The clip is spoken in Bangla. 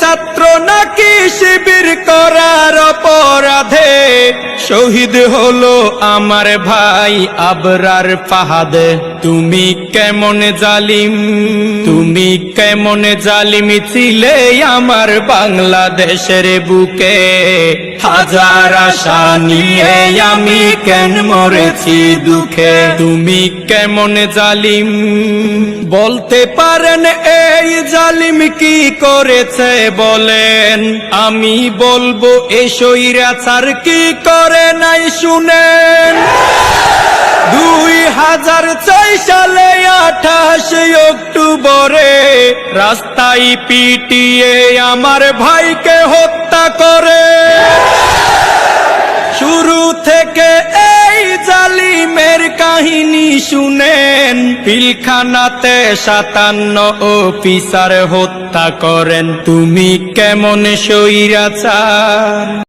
ছাত্র নাকি শিবির করার অপরাধে? শহীদ হলো আমার ভাই আবরার ফাহাদে। তুমি কেমন জালিম? তুমি কেমন জালিম ছিলে আমার বাংলাদেশের বুকে? হাজার আশা নিয়ে আমি কেন মরেছি দুঃখে? তুমি কেমন জালিম? বলতে পারেন এই জালিম কি করেছে বলেন? আমি বলব এ সৈরাচার কি করে নাই দুই হাজার ছয় সালে আঠাশ অক্টোবরে রাস্তায় পিটিয়ে আমার ভাইকে হত্যা করে। শুরু থেকে এই জালিমের কাহিনী শুনেন, পিলখানাতে সাতান্ন অফিসার হত্যা করেন। তুমি কেমন সৈরাচার